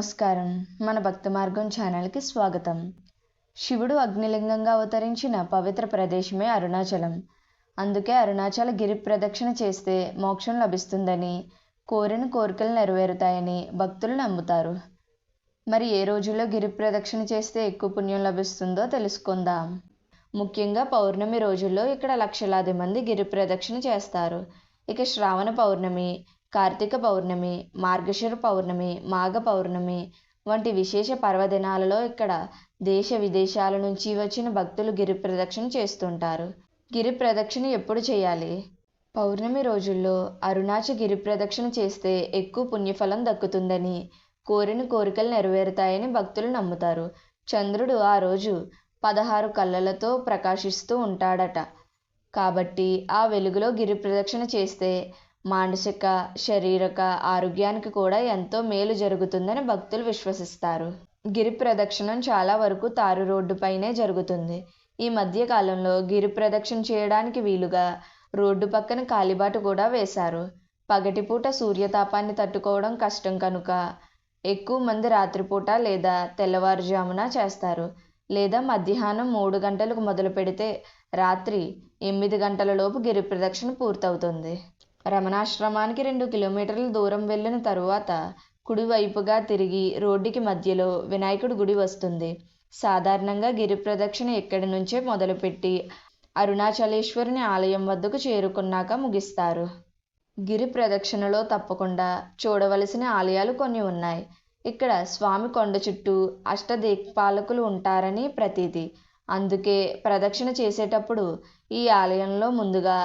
నమస్కారం. మన భక్త మార్గం ఛానల్కి స్వాగతం. శివుడు అగ్నిలింగంగా అవతరించిన పవిత్ర ప్రదేశమే అరుణాచలం. అందుకే అరుణాచల గిరి ప్రదక్షిణ చేస్తే మోక్షం లభిస్తుందని కోరిన కోరికలు నెరవేరుతాయని భక్తులు నమ్ముతారు. మరి ఏ రోజుల్లో గిరి ప్రదక్షిణ చేస్తే ఎక్కువ పుణ్యం లభిస్తుందో తెలుసుకుందాం. ముఖ్యంగా పౌర్ణమి రోజుల్లో ఇక్కడ లక్షలాది మంది గిరి ప్రదక్షిణ చేస్తారు. ఇక శ్రావణ పౌర్ణమి కార్తీక పౌర్ణమి మార్గశిర పౌర్ణమి మాఘ పౌర్ణమి వంటి విశేష పర్వదినాలలో ఇక్కడ దేశ విదేశాల నుంచి వచ్చిన భక్తులు గిరి ప్రదక్షిణ చేస్తుంటారు. గిరి ప్రదక్షిణ ఎప్పుడు చేయాలి? పౌర్ణమి రోజుల్లో అరుణాచ గిరి ప్రదక్షిణ చేస్తే ఎక్కువ పుణ్యఫలం దక్కుతుందని కోరిన కోరికలు నెరవేరుతాయని భక్తులు నమ్ముతారు. చంద్రుడు ఆ రోజు పదహారు కళ్ళలతో ప్రకాశిస్తూ ఉంటాడట. కాబట్టి ఆ వెలుగులో గిరి ప్రదక్షిణ చేస్తే మానసిక శారీరక ఆరోగ్యానికి కూడా ఎంతో మేలు జరుగుతుందని భక్తులు విశ్వసిస్తారు. గిరి ప్రదక్షిణం చాలా వరకు తారు రోడ్డుపైనే జరుగుతుంది. ఈ మధ్య కాలంలో గిరి ప్రదక్షిణ చేయడానికి వీలుగా రోడ్డు పక్కన కాలిబాట కూడా వేశారు. పగటిపూట సూర్యతాపాన్ని తట్టుకోవడం కష్టం కనుక ఎక్కువ మంది రాత్రిపూట లేదా తెల్లవారుజామున చేస్తారు. లేదా మధ్యాహ్నం మూడు గంటలకు మొదలు పెడితే రాత్రి ఎనిమిది గంటల లోపు గిరి ప్రదక్షిణ పూర్తవుతుంది. రమణాశ్రమానికి రెండు కిలోమీటర్ల దూరం వెళ్ళిన తరువాత కుడివైపుగా తిరిగి రోడ్డుకి మధ్యలో వినాయకుడి గుడి వస్తుంది. సాధారణంగా గిరి ప్రదక్షిణ ఇక్కడి నుంచే మొదలుపెట్టి అరుణాచలేశ్వరుని ఆలయం వద్దకు చేరుకున్నాక ముగిస్తారు. గిరి ప్రదక్షిణలో తప్పకుండా చూడవలసిన ఆలయాలు కొన్ని ఉన్నాయి. ఇక్కడ స్వామి కొండ చుట్టూ అష్టదిక్పాలకులు ఉంటారని ప్రతీతి. అందుకే ప్రదక్షిణ చేసేటప్పుడు ఈ ఆలయంలో ముందుగా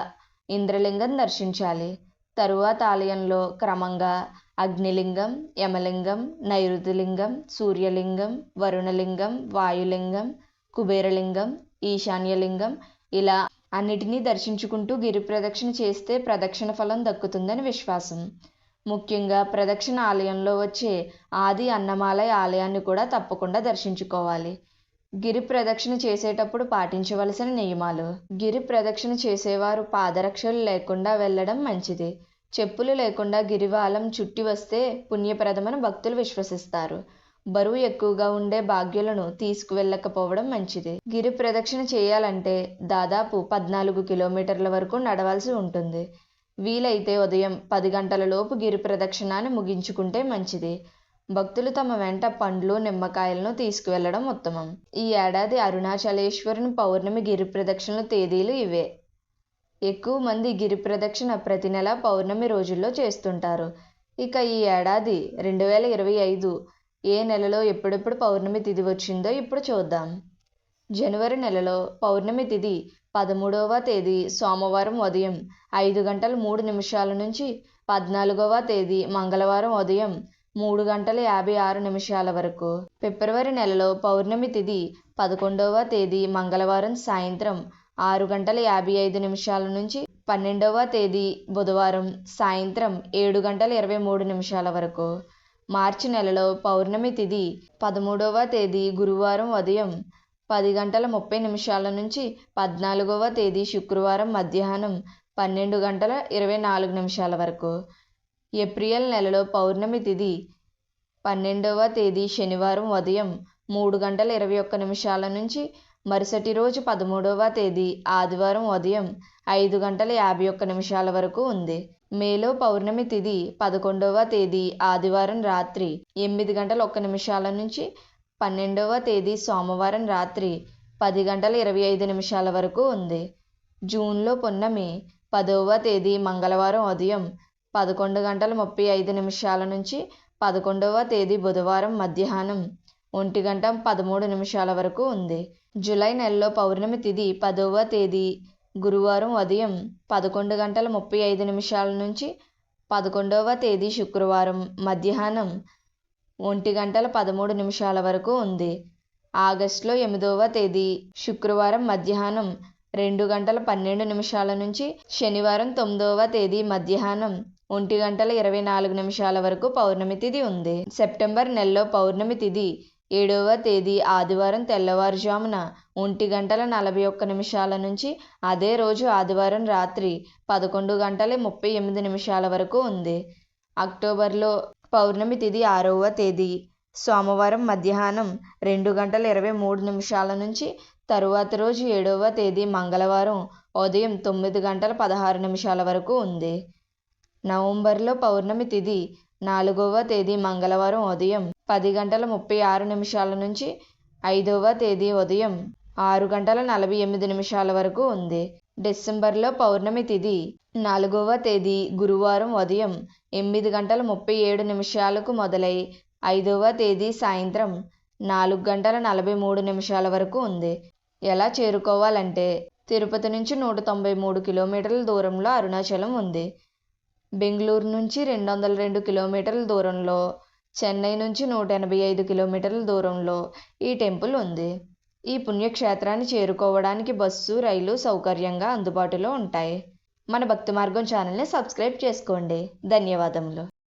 ఇంద్రలింగం దర్శించాలి. తరువాత ఆలయంలో క్రమంగా అగ్నిలింగం యమలింగం నైరుతిలింగం సూర్యలింగం వరుణలింగం వాయులింగం కుబేరలింగం ఈశాన్యలింగం ఇలా అన్నిటినీ దర్శించుకుంటూ గిరి ప్రదక్షిణ చేస్తే ప్రదక్షిణ ఫలం దక్కుతుందని విశ్వాసం. ముఖ్యంగా ప్రదక్షిణ ఆలయంలో వచ్చే ఆది అన్నమాలయ ఆలయాన్ని కూడా తప్పకుండా దర్శించుకోవాలి. గిరి ప్రదక్షిణ చేసేటప్పుడు పాటించవలసిన నియమాలు. గిరి ప్రదక్షిణ చేసేవారు పాదరక్షలు లేకుండా వెళ్ళడం మంచిది. చెప్పులు లేకుండా గిరివాలం చుట్టి వస్తే పుణ్యప్రదమని భక్తులు విశ్వసిస్తారు. బరువు ఎక్కువగా ఉండే భాగ్యులను తీసుకువెళ్ళకపోవడం మంచిది. గిరి ప్రదక్షిణ చేయాలంటే దాదాపు పద్నాలుగు కిలోమీటర్ల వరకు నడవాల్సి ఉంటుంది. వీలైతే ఉదయం పది గంటల లోపు గిరి ప్రదక్షిణాన్ని ముగించుకుంటే మంచిది. భక్తులు తమ వెంట పండ్లు నిమ్మకాయలను తీసుకువెళ్ళడం ఉత్తమం. ఈ ఏడాది అరుణాచలేశ్వరుని పౌర్ణమి గిరి ప్రదక్షిణల తేదీలు ఇవే. ఎక్కువ మంది గిరి ప్రదక్షిణ ప్రతి నెల పౌర్ణమి రోజుల్లో చేస్తుంటారు. ఇక ఈ ఏడాది రెండు వేల ఇరవై ఐదు ఏ నెలలో ఎప్పుడెప్పుడు పౌర్ణమి తిథి వచ్చిందో ఇప్పుడు చూద్దాం. జనవరి నెలలో పౌర్ణమి తిథి పదమూడవ తేదీ సోమవారం ఉదయం ఐదు గంటల మూడు నిమిషాల నుంచి పద్నాలుగవ తేదీ మంగళవారం ఉదయం మూడు గంటల యాభై ఆరు నిమిషాల వరకు. ఫిబ్రవరి నెలలో పౌర్ణమి తిథి పదకొండవ తేదీ మంగళవారం సాయంత్రం ఆరు గంటల యాభై ఐదు నిమిషాల నుంచి పన్నెండవ తేదీ బుధవారం సాయంత్రం ఏడు గంటల ఇరవై మూడు నిమిషాల వరకు. మార్చి నెలలో పౌర్ణమి తిథి పదమూడవ తేదీ గురువారం ఉదయం పది గంటల ముప్పై నిమిషాల నుంచి పద్నాలుగవ తేదీ శుక్రవారం మధ్యాహ్నం పన్నెండు గంటల ఇరవై నాలుగు నిమిషాల వరకు. ఏప్రిల్ నెలలో పౌర్ణమి తిథి పన్నెండవ తేదీ శనివారం ఉదయం మూడు గంటల ఇరవై ఒక్క నిమిషాల నుంచి మరుసటి రోజు పదమూడవ తేదీ ఆదివారం ఉదయం ఐదు గంటల యాభై ఒక్క నిమిషాల వరకు ఉంది. మేలో పౌర్ణమి తిథి పదకొండవ తేదీ ఆదివారం రాత్రి ఎనిమిది గంటల ఒక్క నిమిషాల నుంచి పన్నెండవ తేదీ సోమవారం రాత్రి పది గంటల ఇరవై ఐదు నిమిషాల వరకు ఉంది. జూన్లో పున్నమి పదవ తేదీ మంగళవారం ఉదయం పదకొండు గంటల ముప్పై ఐదు నిమిషాల నుంచి పదకొండవ తేదీ బుధవారం మధ్యాహ్నం. ఒంటి గంట పదమూడు నిమిషాల వరకు ఉంది. జూలై నెలలో పౌర్ణమి తిథి పదవ తేదీ గురువారం ఉదయం పదకొండు గంటల ముప్పై ఐదు నిమిషాల నుంచి పదకొండవ తేదీ శుక్రవారం మధ్యాహ్నం ఒంటి గంటల పదమూడు నిమిషాల వరకు ఉంది. ఆగస్టులో ఎనిమిదవ తేదీ శుక్రవారం మధ్యాహ్నం రెండు గంటల పన్నెండు నిమిషాల నుంచి శనివారం తొమ్మిదవ తేదీ మధ్యాహ్నం ఒంటి గంటల ఇరవై నాలుగు నిమిషాల వరకు పౌర్ణమి తిథి ఉంది. సెప్టెంబర్ నెలలో పౌర్ణమి తిథి ఏడవ తేదీ ఆదివారం తెల్లవారుజామున ఒంటి గంటల నలభై ఒక్క నిమిషాల నుంచి అదే రోజు ఆదివారం రాత్రి పదకొండు గంటల ముప్పై ఎనిమిది నిమిషాల వరకు ఉంది. అక్టోబర్లో పౌర్ణమి తిథి ఆరవ తేదీ. సోమవారం మధ్యాహ్నం రెండు గంటల ఇరవై మూడు నిమిషాల నుంచి తరువాత రోజు ఏడవ తేదీ మంగళవారం ఉదయం తొమ్మిది గంటల పదహారు నిమిషాల వరకు ఉంది. నవంబర్లో పౌర్ణమి తిథి నాలుగవ తేదీ మంగళవారం ఉదయం పది గంటల ముప్పై ఆరు నిమిషాల నుంచి ఐదవ తేదీ ఉదయం ఆరు గంటల నలభై ఎనిమిది నిమిషాల వరకు ఉంది. డిసెంబర్లో పౌర్ణమి తిథి నాలుగవ తేదీ గురువారం ఉదయం ఎనిమిది గంటల ముప్పై ఏడు నిమిషాలకు మొదలై ఐదవ తేదీ సాయంత్రం నాలుగు గంటల నలభై మూడు నిమిషాల వరకు ఉంది. ఎలా చేరుకోవాలంటే తిరుపతి నుంచి నూట తొంభై మూడు కిలోమీటర్ల దూరంలో అరుణాచలం ఉంది. బెంగళూరు నుంచి రెండు వందల రెండు కిలోమీటర్ల దూరంలో చెన్నై నుంచి నూట ఎనభై ఐదు కిలోమీటర్ల దూరంలో ఈ టెంపుల్ ఉంది. ఈ పుణ్యక్షేత్రాన్ని చేరుకోవడానికి బస్సు రైలు సౌకర్యంగా అందుబాటులో ఉంటాయి. మన భక్తి మార్గం ఛానల్ని సబ్స్క్రైబ్ చేసుకోండి. ధన్యవాదములు.